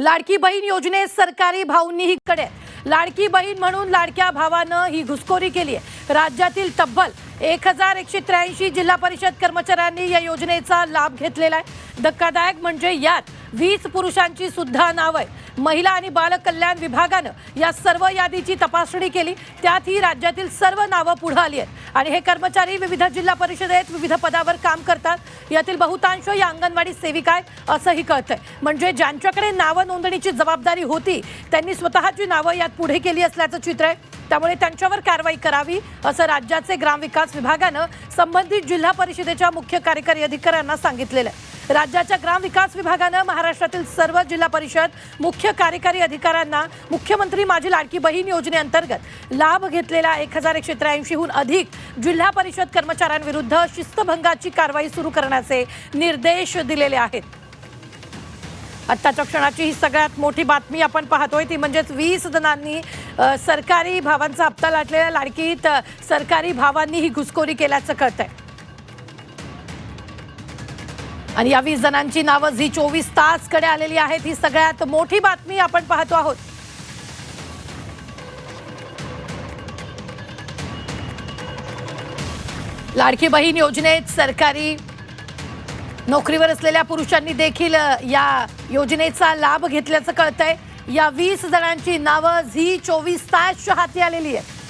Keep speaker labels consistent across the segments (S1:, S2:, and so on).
S1: लाडकी बहीण योजनेत सरकारी भाऊंनीही कडे. लाडकी बहीण म्हणून लाडक्या भावानं ही घुसखोरी केली आहे राज्यातील तब्बल एक हजार एकशे त्र्याऐंशी जिल्हा परिषद कर्मचाऱ्यांनी या योजनेचा लाभ घेतलेला आहे. धक्कादायक म्हणजे यात वीस पुरुषांची सुद्धा नाव आहे महिला आणि बालकल्याण विभागानं या सर्व यादीची तपासणी केली. त्यात ही राज्यातील सर्व नावं पुढे आली आहेत. आणि हे कर्मचारी विविध जिल्हा परिषदेत विविध पदावर काम करतात. यातील बहुतांश या अंगणवाडी सेविका आहेत असंही कळतंय. म्हणजे ज्यांच्याकडे नावं नोंदणीची जबाबदारी होती त्यांनी स्वतःची नावं यात पुढे केली असल्याचं चित्र आहे. त्यामुळे त्यांच्यावर कारवाई करावी असं राज्याचे ग्रामविकास विभागानं संबंधित जिल्हा परिषदेच्या मुख्य कार्यकारी अधिकाऱ्यांना सांगितलेलं आहे. राज्याच्या ग्रामविकास विभागानं महाराष्ट्रातील सर्व जिल्हा परिषद मुख्य कार्यकारी अधिकाऱ्यांना मुख्यमंत्री माझी लाडकी बहीण योजनेअंतर्गत लाभ घेतलेल्या एक हजार एकशे त्र्याऐंशीहून अधिक जिल्हा परिषद कर्मचाऱ्यांविरुद्ध शिस्तभंगाची कारवाई सुरू करण्याचे निर्देश दिलेले आहेत. आत्ताच्या क्षणाची ही सगळ्यात मोठी बातमी आपण पाहतोय ती म्हणजेच वीस जणांनी सरकारी भावांचा हप्ता लाटलेल्या लाडकीत सरकारी भावांनी ही घुसखोरी केल्याचं कळतंय. आणि या वीस जणांची नावं झी चोवीस तासकडे आलेली आहेत. ही सगळ्यात मोठी बातमी आपण पाहतो आहोत. लाडकी बहीण योजनेत सरकारी नोकरीवर असलेल्या पुरुषांनी देखील या योजनेचा लाभ घेतल्याचं कळतंय. या वीस जणांची नावं झी चोवीस तासच्या हाती आलेली आहेत.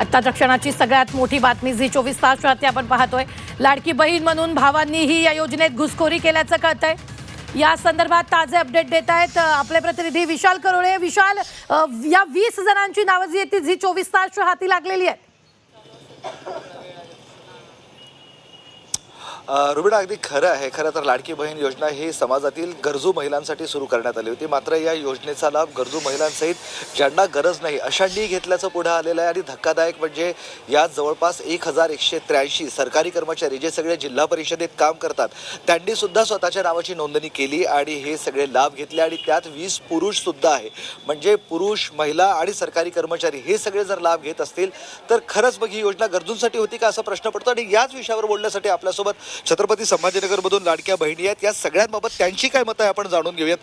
S1: आत्ताच्या क्षणाची सगळ्यात मोठी बातमी झी चोवीस तास राहते आपण पाहतोय. लाडकी बहीण म्हणून भावांनीही या योजनेत घुसखोरी केल्याचं कळतंय. या संदर्भात ताजे अपडेट देत आहेत आपले प्रतिनिधी विशाल करोळे. विशाल या वीस जणांची नावं जी आहेत ती झी चोवीस तास हाती लागलेली आहेत.
S2: रुबिना अगदी खरं आहे. खरं तर लाडकी बहीण योजना ही समाजातील गरजू महिलांसाठी सुरू करण्यात आली होती. मात्र या योजनेचा लाभ गरजू महिलांसहित ज्यांना गरज नाही अशांनी घेतल्याचं पुढे आलेलं आहे. आणि धक्कादायक म्हणजे यात जवळपास एक हजार एकशे त्र्याऐंशी सरकारी कर्मचारी जे सगळे जिल्हा परिषदेत काम करतात त्यांनी सुद्धा स्वतःच्या नावाची नोंदणी केली आणि हे सगळे लाभ घेतले. आणि त्यात वीस पुरुष सुद्धा आहे. म्हणजे पुरुष महिला आणि सरकारी कर्मचारी हे सगळे जर लाभ घेत असतील तर खरंच मग ही योजना गरजूंसाठी होती का असा प्रश्न पडतो? आणि याच विषयावर बोलण्यासाठी आपल्यासोबत छत्रपती संभाजीनगरमधून लाडक्या बहिणी आहेत. या सगळ्यांबाबत त्यांची काय मतं आहे आपण जाणून घेऊयात.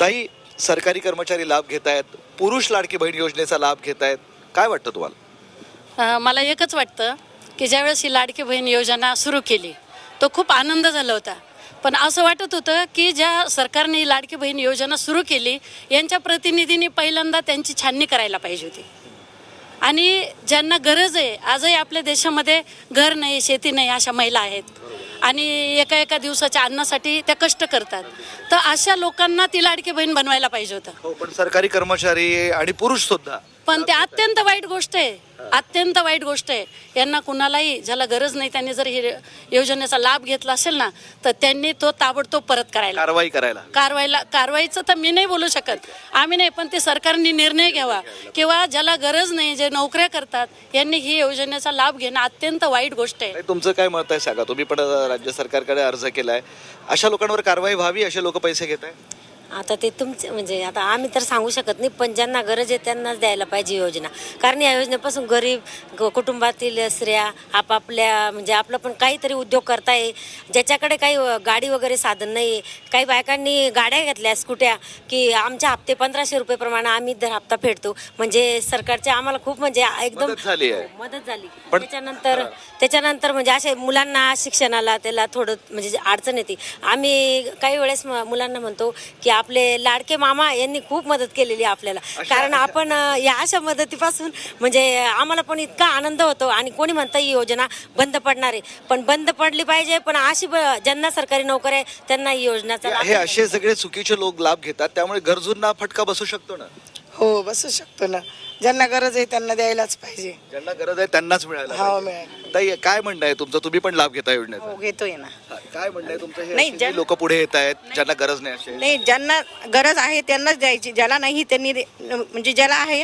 S2: ताई सरकारी कर्मचारी लाभ घेत आहेत. पुरुष लाडकी बहीण योजनेचा लाभ घेत आहेत. काय वाटतं तुम्हाला?
S3: मला एकच वाटतं की ज्यावेळेस ही लाडकी बहीण योजना सुरू केली तो खूप आनंद झाला होता. पण असं वाटत होतं की ज्या सरकारने ही लाडकी बहीण योजना सुरू केली यांच्या प्रतिनिधींनी पहिल्यांदा त्यांची छाननी करायला पाहिजे होती. आणि ज्यांना गरज आहे आजही आपल्या देशामध्ये घर नाही शेती नाही अशा महिला आहेत. आणि एका एका दिवसाच्या अन्नासाठी त्या कष्ट करतात. तर अशा लोकांना ती लाडकी बहीण बनवायला पाहिजे होतं.
S2: हो पण सरकारी कर्मचारी आणि पुरुष सुद्धा.
S3: पण ते अत्यंत वाईट गोष्ट आहे. अत्यंत वाईट गोष्ट आहे. यांना कुणालाही ज्याला गरज नाही त्यांनी जर ही योजनेचा लाभ घेतला असेल ना तर त्यांनी तो ताबडतोब परत करायला.
S2: कारवाई करायला.
S3: कारवाईला कारवाईचं तर मी नाही बोलू शकत. आम्ही नाही पण ते सरकारने निर्णय घ्यावा. किंवा ज्याला गरज नाही जे नोकऱ्या करतात यांनी ही योजनेचा लाभ घेणं अत्यंत वाईट गोष्ट आहे.
S2: तुमचं काय मत आहे सांगा तुम्ही पण राज्य सरकारकडे अर्ज केला आहे अशा लोकांवर कारवाई व्हावी असे लोक पैसे घेत आहे
S4: आता ते तुमचे म्हणजे आता आम्ही तर सांगू शकत नाही पण ज्यांना गरज आहे त्यांनाच द्यायला पाहिजे योजना. कारण या योजनेपासून गरीब ग- कुटुंबातील स्त्रिया आपापल्या म्हणजे आपलं पण काहीतरी उद्योग करताय ज्याच्याकडे काही अ, गाडी वगैरे साधन नाही काही बायकांनी गाड्या घेतल्या स्कुट्या की आमचे हप्ते पंधराशे रुपये प्रमाणे आम्ही दर हप्ता फेडतो. म्हणजे सरकारचे आम्हाला खूप म्हणजे एकदम
S2: मदत झाली आहे.
S4: हो, मदत झाली.
S2: पण-
S4: त्याच्यानंतर त्याच्यानंतर म्हणजे असे मुलांना शिक्षणाला त्याला थोडं म्हणजे अडचण येते. आम्ही काही वेळेस म- मुलांना म्हणतो की आपले लाडके मामा यांनी खूप मदत केलेली आपल्याला. कारण आपण या अशा मदतीपासून म्हणजे आम्हाला पण इतका आनंद होतो आणि कोणी म्हणतं ही योजना बंद पडणार आहे. पण बंद पडली पाहिजे पण अशी ज्यांना सरकारी नोकरी आहे त्यांना ही योजनाचा
S2: हे असे सगळे चुकीचे लोक लाभ घेतात त्यामुळे गरजूंना फटका बसू शकतो ना?
S5: हो बसू शकतो ना. ज्यांना गरज आहे त्यांना द्यायलाच पाहिजे.
S2: ज्यांना गरज आहे त्यांनाच मिळायला
S5: हो
S2: पाहिजे.
S5: मिळायला
S2: ताई काय म्हणणं आहे तुमचं? तुम्ही पण लाभ घेता योजनेचा.
S5: हो घेतोय ना.
S2: काय म्हणणं आहे तुमचं?
S5: नाही,
S2: हे
S5: ज्या-
S2: लोक पुढे येत आहेत ज्यांना गरज नाही असे
S5: नाही ज्यांना गरज आहे त्यांनाच द्यायची. ज्याला नाही त्यांनी दे- म्हणजे ज्याला आहे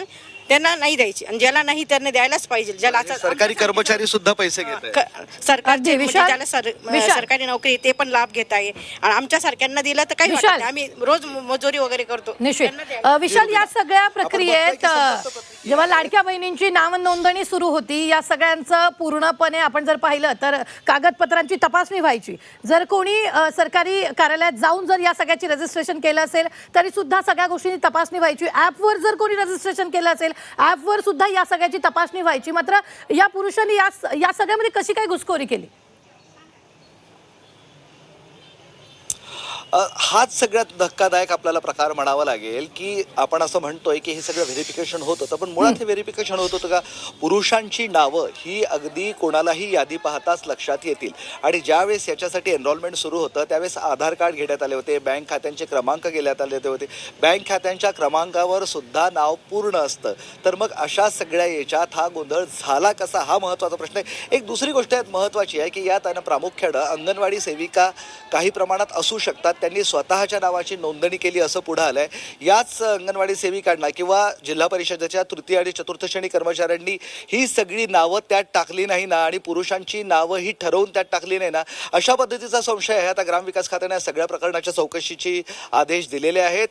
S5: त्यांना नाही द्यायची आणि ज्याला नाही त्यांना द्यायलाच पाहिजे ज्याला
S2: म्हणजे
S5: आता
S2: सरकारी कर्मचारी सुद्धा पैसे घेत आहेत
S5: क- सरकारचे
S1: अगदी
S5: म्हणजे
S1: विशाल-
S5: ज्याला सर-
S1: विशाल.
S5: सरकारी नोकरी ते पण लाभ घेत आहे आणि आमच्या सारख्यांना दिलं तर काही वाटत
S1: विशाल.
S5: नाही. आम्ही रोज मजुरी वगैरे करतो
S1: निश्चित
S5: त्यांना द्यायला-
S1: अ, विशाल या सगळ्या प्रक्रियेत अ, जेव्हा लाडक्या बहिणींची नाव नोंदणी सुरू होती या सगळ्यांचं पूर्णपणे आपण जर पाहिलं तर कागदपत्रांची तपासणी व्हायची. जर कोणी सरकारी कार्यालयात जाऊन जर या सगळ्याची रजिस्ट्रेशन केलं असेल तरी सुद्धा सगळ्या गोष्टींची तपासणी व्हायची. ॲपवर जर कोणी रजिस्ट्रेशन केलं असेल ॲपवर सुद्धा या सगळ्याची तपासणी व्हायची. मात्र या पुरुषांनी या या सगळ्यामध्ये कशी काय घुसखोरी केली?
S2: हाच सगळ्यात धक्कादायक आपल्याला प्रकार म्हणावा लागेल की आपण असं म्हणतोय की हे सगळं व्हेरिफिकेशन होत होतं पण मुळात हे व्हेरिफिकेशन होत होतं का? पुरुषांची नावं ही अगदी कोणालाही यादी पाहताच लक्षात येतील. आणि ज्यावेळेस याच्यासाठी एनरोलमेंट सुरू होतं त्यावेळेस आधार कार्ड घेण्यात आले होते बँक खात्यांचे क्रमांक घेण्यात आले होते. बँक खात्यांच्या क्रमांकावर सुद्धा नाव पूर्ण असतं. तर मग अशा सगळ्या याच्यात हा गोंधळ झाला कसा? हा महत्त्वाचा प्रश्न आहे. एक दुसरी गोष्ट महत्त्वाची आहे की यात प्रामुख्यानं अंगणवाडी सेविका काही प्रमाणात असू शकतात. त्यांनी स्वतःच्या नावाची नोंदणी केली असं पुढं आलं आहे याच अंगणवाडी सेविकांना किंवा जिल्हा परिषदेच्या तृतीय आणि चतुर्थ श्रेणी कर्मचाऱ्यांनी ही सगळी नावं त्यात टाकली नाही ना आणि पुरुषांची नावं ही ठरवून त्यात टाकली नाही ना अशा पद्धतीचा संशय आहे. आता ग्रामविकास खात्याने या सगळ्या प्रकरणाच्या चौकशीची आदेश दिलेले आहेत.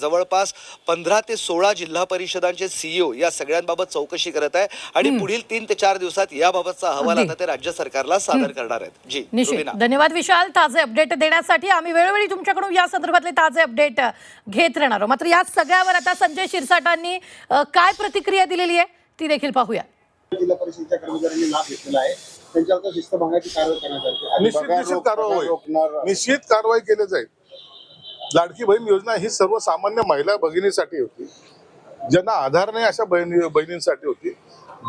S2: जवळपास पंधरा ते सोळा जिल्हा परिषदांचे सीईओ या सगळ्यांबाबत चौकशी करत आहे आणि पुढील तीन ते चार दिवसात याबाबतचा अहवाल. आता ते राज्य सरकारला सादर करणार आहेत. जी.
S1: धन्यवाद विशाल. ताजे अपडेट देण्यासाठी आम्ही वेळोवेळी तुमच्याकडून या संदर्भातले ताजे अपडेट घेत राहणार आहोत. मात्र या सगळ्यावर आता संजय शिरसाटांनी काय प्रतिक्रिया दिलेली आहे ती देखील पाहूया.
S6: जिल्हा परिषदेच्या कर्मचाऱ्यांनी लाभ घेतलेला आहे. त्यांच्यावर शिस्तभंगाची कारवाई करण्यात आली
S7: निश्चित कारवाई केली जाईल. लाडकी बहीण योजना ही सर्वसामान्य महिला भगिनीसाठी होती. ज्यांना आधार नाही अशा बहिणी बहिणींसाठी होती.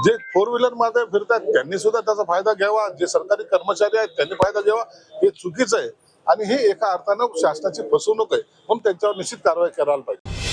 S7: जे फोर व्हीलरमध्ये फिरतात त्यांनी सुद्धा त्याचा फायदा घ्यावा. जे सरकारी कर्मचारी आहेत त्यांनी फायदा घ्यावा. हे चुकीचं आहे. आणि हे एका अर्थानं शासनाची फसवणूक आहे. म्हणून त्यांच्यावर निश्चित कारवाई करायला पाहिजे.